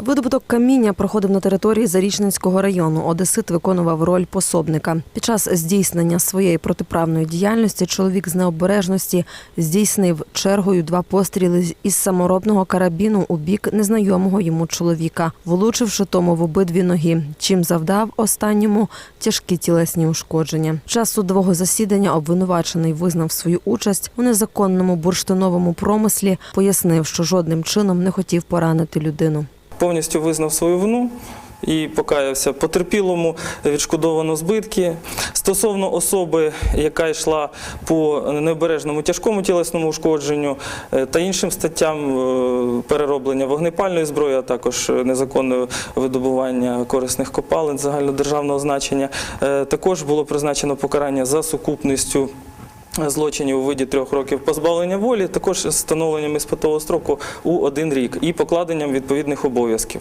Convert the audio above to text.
Видобуток каміння проходив на території Зарічненського району. Одесит виконував роль пособника. Під час здійснення своєї протиправної діяльності чоловік з необережності здійснив чергою два постріли із саморобного карабіну у бік незнайомого йому чоловіка, влучивши тому в обидві ноги, чим завдав останньому тяжкі тілесні ушкодження. Під час судового засідання обвинувачений визнав свою участь у незаконному бурштиновому промислі, пояснив, що жодним чином не хотів поранити людину. Повністю визнав свою вину і покаявся потерпілому, відшкодовано збитки. Стосовно особи, яка йшла по необережному тяжкому тілесному ушкодженню е, та іншим статтям е, перероблення вогнепальної зброї, а також незаконне видобування корисних копалин загальнодержавного значення, е, також було призначено покарання за сукупністю. Злочинів у виді трьох років позбавлення волі, також з встановленням іспитового строку у один рік і покладенням відповідних обов'язків.